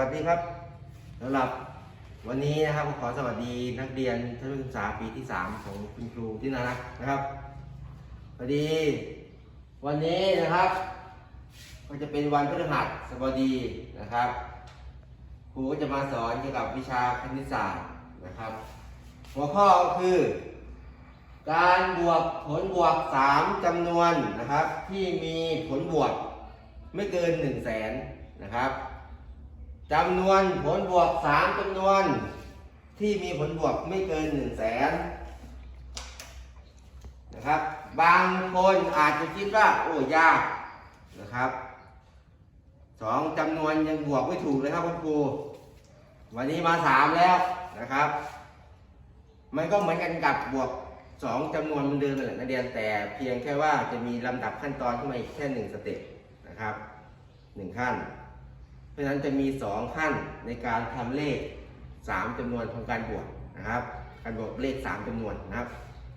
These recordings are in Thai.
วัสดีครับสำหรับวันนี้นะครับผมขอสวัสดีนักเรียนทัศนศึกษาปีที่ 3 ของคุณครูที่นารักนะครับพอดี วันนี้นะครับ ก็จะเป็นวันพฤหัสบดีนะครับครูก็จะมาสอนเกี่ยวกับวิชาคณิตศาสตร์นะครับ หัวข้อก็คือ การบวกผลบวก 3จำนวนนะครับ ที่มีผลบวกไม่เกิน1 0 0 0 0แสนนะครับ จำนวนผลบวก3จำนวน ที่มีผลบวกไม่เกิน1 0 0 0 0แสนนะครับ บางคนอาจจะคิดว่าโอ้ยากนะครับสองจำนวนยังบวกไม่ถูกเลยครับคุณครูวันนี้มาสามแล้วนะครับ มันก็เหมือนกันกับบวกสองจำนวนมันเดิมนั่นแหละนักเรียนแต่เพียงแค่ว่าจะมีลำดับขั้นตอนขึ้นมาอีกแค่หนึ่งสเต็ปนะครับหนึ่งขั้น ราะฉะนั้นจะมีสองขั้นในการทำเลขสามจำนวนของการบวกนะครับ การบวกเลขสามจำนวนนะครับ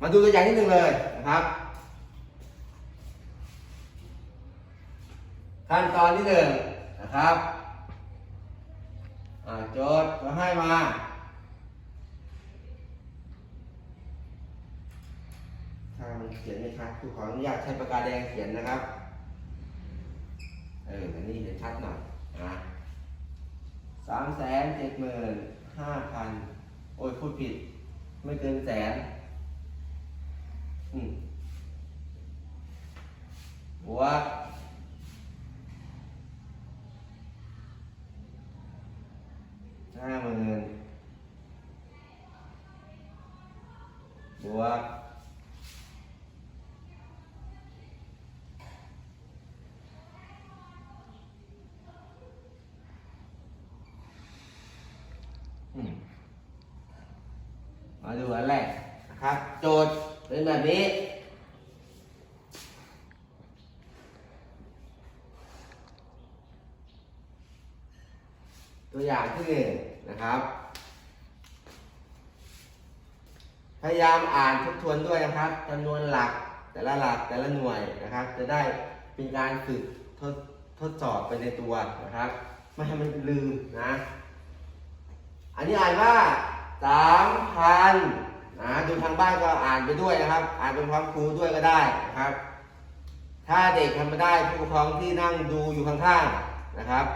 มาดูตัวอย่างที่หนึ่งเลยนะครับ ขั้นตอนที่หนึ่งนะครับโจทย์ก็ให้มาถ้ามันเขียนไม่ชัดครูขออนุญาตใช้ปากกาแดงเขียนนะครับ เออ อันนี้เห็นชัดหน่อยนะ สามแสนเจ็ดหมื่นห้าพันโอ้ยพูดผิด ไม่เกินแสนบวกห้าหมื่นบวก อืมมาดูอัน แรกนะครับ โจทย์เป็นแบบนี้ ตัวอย่างที่หนึ่งนะครับ พยายามอ่านทบทวนด้วยนะครับจำนวนหลักแต่ละหลักแต่ละหน่วยนะครับ จะได้เป็นการฝึกทดทดสอบไปในตัวนะครับ ไม่ให้มันลืมนะ อันนี้อ่านว่าสามพัน นะดูทางบ้านก็อ่านไปด้วยนะครับ อ่านเป็นพร้อมครูด้วยก็ได้นะครับ ถ้าเด็กทำไม่ได้ผู้ปกครองที่นั่งดูอยู่ข้างๆนะครับ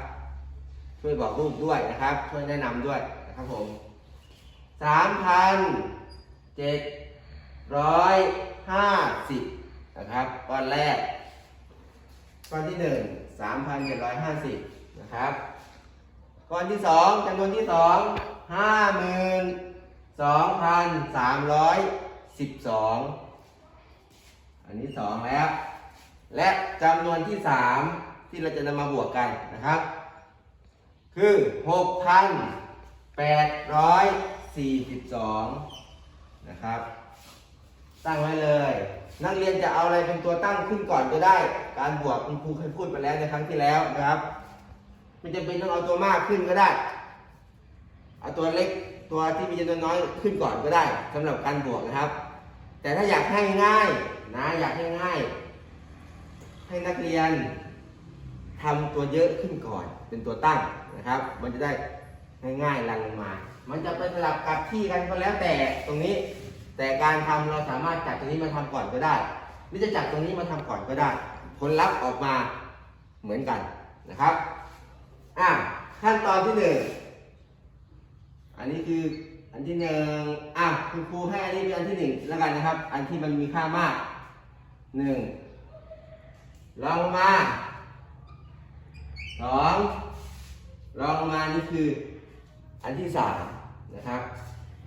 ช่วยบอกลูกด้วยนะครับ ช่วยแนะนำด้วยนะครับผมสามพันเจ็ดร้อยห้าสิบนะครับก้อนแรกก้อนที่หนึ่งสามพันเจ็ดร้อยห้าสิบนะครับก้อนที่สองจำนวนที่สองห้าหมื่น สองพันสามร้อยสิบสองอันนี้สองแล้ว และจำนวนที่สามที่เราจะนำมาบวกกันนะครับ คือหกพันแปดร้อยสี่สิบสองนะครับ ตั้งไว้เลย นักเรียนจะเอาอะไรเป็นตัวตั้งขึ้นก่อนก็ได้ การบวกคุณครูเคยพูดไปแล้วในครั้งที่แล้วนะครับไม่จำเป็นต้องเอาตัวมากขึ้นก็ได้ เอาตัวเล็ก ตัวที่มีจำนวนน้อยขึ้นก่อนก็ได้สำหรับการบวกนะครับ แต่ถ้าอยากให้ง่ายนะอยากให้ง่าย ให้นักเรียนทำตัวเยอะขึ้นก่อน เป็นตัวตั้งนะครับ มันจะได้ง่ายๆรันลงมา มันจะไปสลับกับที่กันก็แล้วแต่ตรงนี้ แต่การทำเราสามารถจับตรงนี้มาทำก่อนก็ได้หรือจะจับตรงนี้มาทำก่อนก็ได้ ผลลัพธ์ออกมาเหมือนกันนะครับ อะขั้นตอนที่หนึ่ง อันนี้คืออันที่หนึ่งอะคุณครูให้อันนี้เป็นอันที่หนึ่งแล้วกันนะครับ อันที่มันมีค่ามากหนึ่งลองมาสองลองมานี่คืออันที่สามนะครับ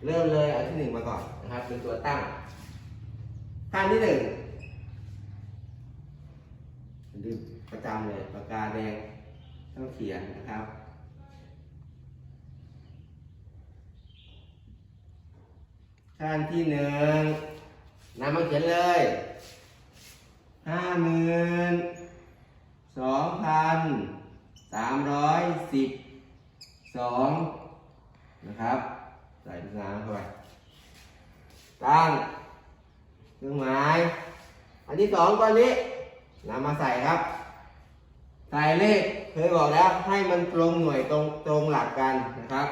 เริ่มเลยอันที่หนึ่งมาก่อนนะครับ เป็นตัวตั้งขั้นที่หนึ่งดูประจำเลยปากกาแดงต้องเขียนนะครับ ขั้นที่หนึ่งนำมาเขียนเลยห้าหมื่นสองพันสามร้อยสิบสองนะครับ ใส่ลูกน้ำเข้าไปตั้งเครื่องหมาย อันที่สองตอนนี้นำมาใส่ครับใส่เลขเคยบอกแล้วให้มันตรงหน่วยตรงตรงหลักกันนะครับ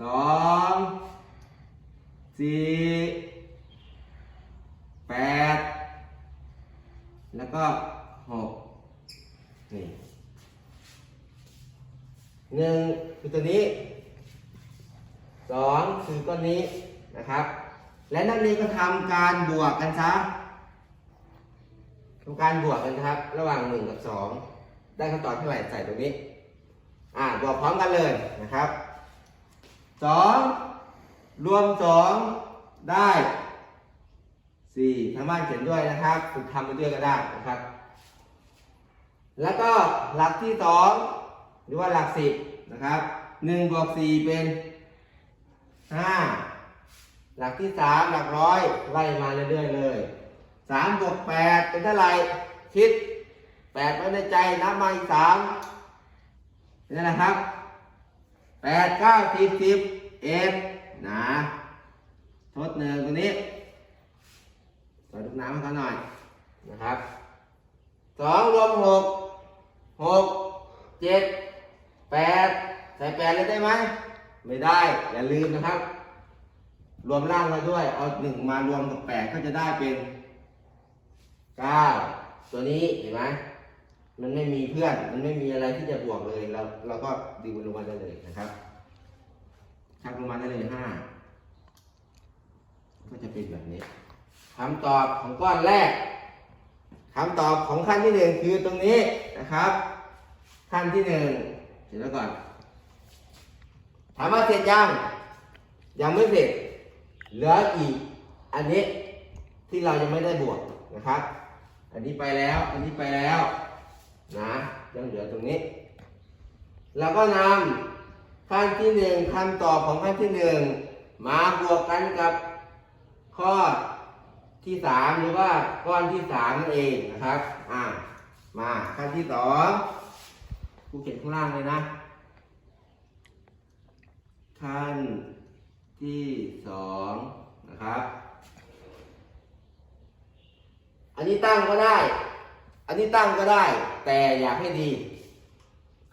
สอง สี่แปดแล้วก็หกนี่หนึ่งคือตัวนี้สองคือก้อนนี้นะครับ และนักเรียนก็ทำการบวกกันซะทำการบวกกันครับ ระหว่างหนึ่งกับสองได้คำตอบเท่าไหร่ใส่ตรงนี้ อ่าบวกพร้อมกันเลยนะครับสอง รวมสองได้สี่ทางบ้านเขียนด้วยนะครับฝึกทำไปด้วยก็ได้นะครับ แล้วก็หลักที่สองหรือว่าหลักสิบนะครับหนึ่งบวกสี่เป็นห้าหลักที่สามหลักร้อยไล่มาเรื่อยๆเลยสามบวกแปดเป็นเท่าไหร่คิดแปดไว้ในใจนับมาอีกสามเป็นะครับแปดเก้าสิบสิบเอ็ด นะทดหนึ่งตัวนี้ใส่ลูกน้ำให้เขาหน่อยนะครับสองรวมหกหกเจ็ดแปดใส่แปดเลยได้ไหมไม่ได้ อย่าลืมนะครับ รวมล่างมาด้วย เอาหนึ่งมารวมกับแปดก็จะได้เป็นเก้าตัวนี้เห็นไหมมันไม่มีเพื่อน มันไม่มีอะไรที่จะบวกเลย เราเราก็ดึงมันลงมาได้เลยนะครับ ชักลงมาได้เลยห้าก็จะเป็นแบบนี้คำตอบของก้อนแรกคำตอบของขั้นที่หนึ่งคือตรงนี้นะครับ ขั้นที่หนึ่งเสร็จแล้วก่อน ถามว่าเสร็จยังยังไม่เสร็จเหลืออีก อันนี้ที่เรายังไม่ได้บวกนะครับ อันนี้ไปแล้ว อันนี้ไปแล้วนะยังเหลือตรงนี้เราก็นำ ขั้นที่หนึ่งคำตอบของขั้นที่หนึ่งมาบวกกันกับข้อที่สามหรือว่าก้อนที่สามนั่นเองนะครับ อ่า มาขั้นที่สองกูเขียนข้างล่างเลยนะ ขั้นที่สองนะครับ อันนี้ตั้งก็ได้ อันนี้ตั้งก็ได้ แต่อยากให้ดี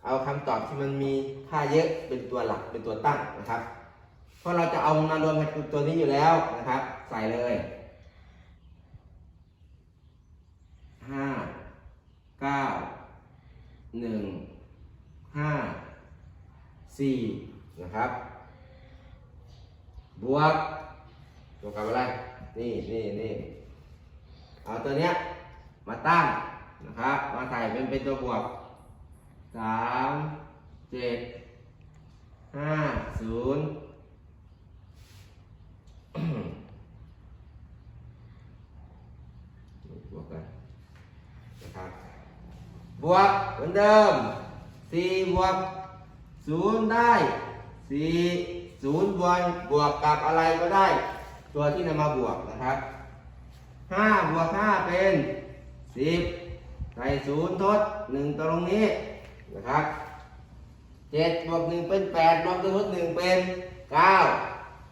เอาคำตอบที่มันมีค่าเยอะเป็นตัวหลักเป็นตัวตั้งนะครับเพราะเราจะเอามารวมกับตัวนี้อยู่แล้วนะครับ ใส่เลยห้าเก้าหนึ่งห้าสี่นะครับ บวกบวกกับอะไร นี่นี่นี่เอาตัวเนี้ยมาตั้งนะครับ มาใส่เป็นเป็นตัวบวก สามเจ็ดห้าศูนย์บวกกันนะครับบวกเหมือนเดิมสี่บวกศูนย์ได้สี่ศูนย์บวกบวกกับอะไรก็ได้ ตัวที่นำมาบวกนะครับห้าบวกห้าเป็นสิบใส่ศูนย์ทดหนึ่งตรงนี้ นะครับเจ็ดบวกหนึ่งเป็นแปดบวกตัวทดหนึ่งเป็นเก้า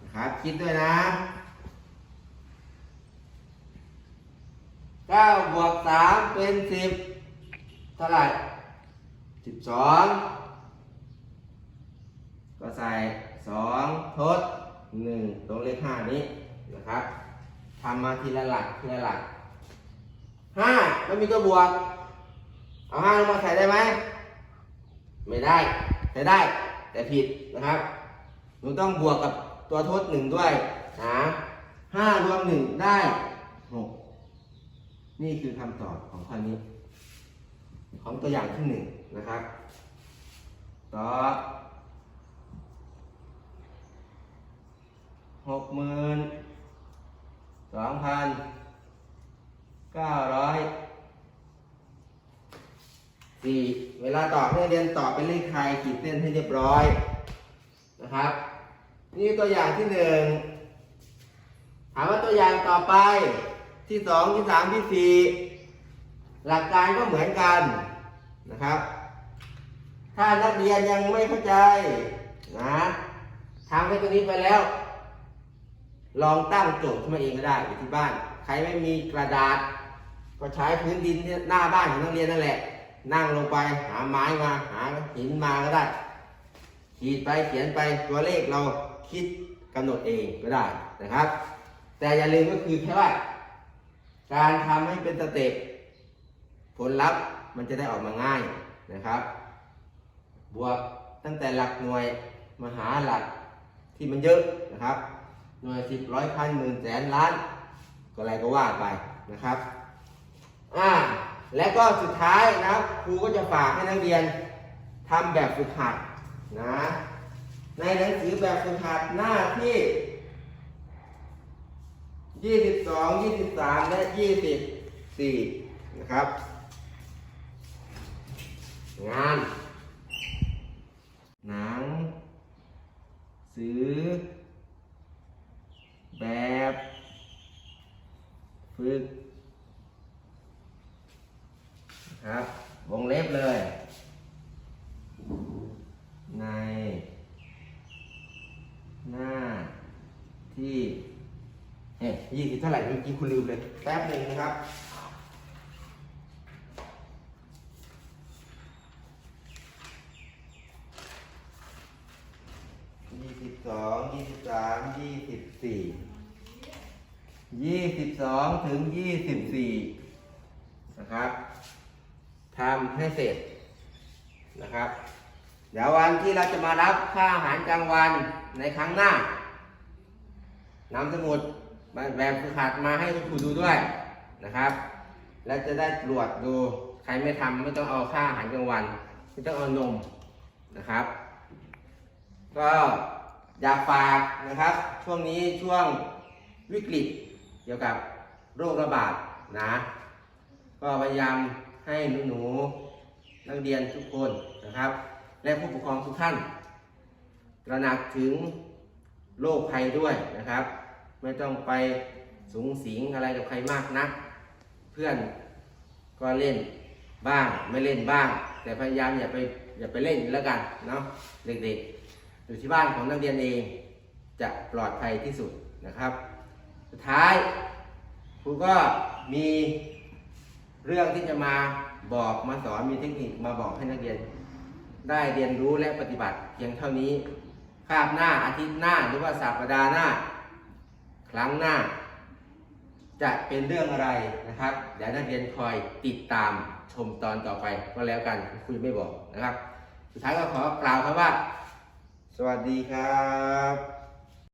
นะครับคิดด้วยนะเก้าบวกสามเป็นสิบเท่าไหร่สิบสองก็ใส่สองทดหนึ่งตรงเลขห้านี้นะครับทำมาทีละหลักทีละหลักห้าไม่มีตัวบวก เอาห้าลงมาใส่ได้ไหม ไม่ได้ใส่ได้ แต่ผิดนะครับหนูต้องบวกกับตัวทดหนึ่งด้วยนะห้ารวมหนึ่งได้หกนี่คือคำตอบของข้อนี้ ของตัวอย่างที่หนึ่งนะครับตอบหกหมื่นสองพันเก้าร้อย สี่เวลาตอบให้เรียนตอบเป็นเลขไทยขีดเส้นให้เรียบร้อยนะครับ นี่ตัวอย่างที่หนึ่งถามว่าตัวอย่างต่อไปที่สองที่สามที่สี่หลักการก็เหมือนกันนะครับ ถ้านักเรียนยังไม่เข้าใจนะทำไปตัวนี้ไปแล้ว ลองตั้งโจทย์ขึ้นมาเองก็ได้อยู่ที่บ้าน ใครไม่มีกระดาษ ก็ใช้พื้นดินหน้าบ้านของนักเรียนนั่นแหละ นั่งลงไปหาไม้มาหาหินมาก็ได้ ขีดไปเขียนไปตัวเลขเราคิดกำหนดเองก็ได้นะครับ แต่อย่าลืมก็คือแค่ว่า การทำให้เป็นสเต็ปผลลัพธ์มันจะได้ออกมาง่ายนะครับ บวกตั้งแต่หลักหน่วยมาหาหลักที่มันเยอะนะครับ หน่วยสิบร้อยพันหมื่นแสนล้าน ก็อะไรก็ว่าไปนะครับ อ่า และก็สุดท้ายนะครับครูก็จะฝากให้นักเรียนทำแบบฝึกหัดนะในหนังสือแบบฝึกหัดหน้าที่22 23และ24นะครับ งาน หนัง สือ แบบ ฝึก ครับ วงเล็บเลย ใน หน้าที่เอ๊ะยี่สิบเท่าไหร่เมื่อกี้คุณลืมเลย แป๊บหนึ่งนะครับ ยี่สิบสอง ยี่สิบสาม ยี่สิบสี่ ยี่สิบสองถึงยี่สิบสี่นะครับ ทำให้เสร็จนะครับ เดี๋ยววันที่เราจะมารับค่าอาหารกลางวันในครั้งหน้านำสมุดแบบฝึกหัดมาให้คุณครูดูด้วยนะครับ และจะได้ตรวจดูใครไม่ทำไม่ต้องเอาค่าอาหารกลางวัน ไม่ต้องเอานมนะครับ ก็อยากฝากนะครับ ช่วงนี้ช่วงวิกฤตเกี่ยวกับโรคระบาดนะ ก็พยายาม ให้หนูๆนักเรียนทุกคนนะครับ และผู้ปกครองทุกท่าน ตระหนักถึงโรคภัยด้วยนะครับ ไม่ต้องไปสูงสิงอะไรกับใครมากนัก เพื่อนก็เล่นบ้างไม่เล่นบ้าง แต่พยายามอย่าไปอย่าไปเล่นแล้วกันเนาะเด็กๆอยู่ที่บ้านของนักเรียนเองจะปลอดภัยที่สุดนะครับ สุดท้ายครูก็มี เรื่องที่จะมาบอกมาสอนมีเทคนิคมาบอกให้นักเรียน ได้เรียนรู้และปฏิบัติเพียงเท่านี้คาบหน้าอาทิตย์หน้าหรือว่าสัปดาห์หน้า ครั้งหน้า จะเป็นเรื่องอะไรนะครับเดี๋ยวนักเรียนคอยติดตามชมตอนต่อไปก็แล้วกันคุยไม่บอกนะครับ สุดท้ายก็ขอกล่าวคำว่า สวัสดีครับ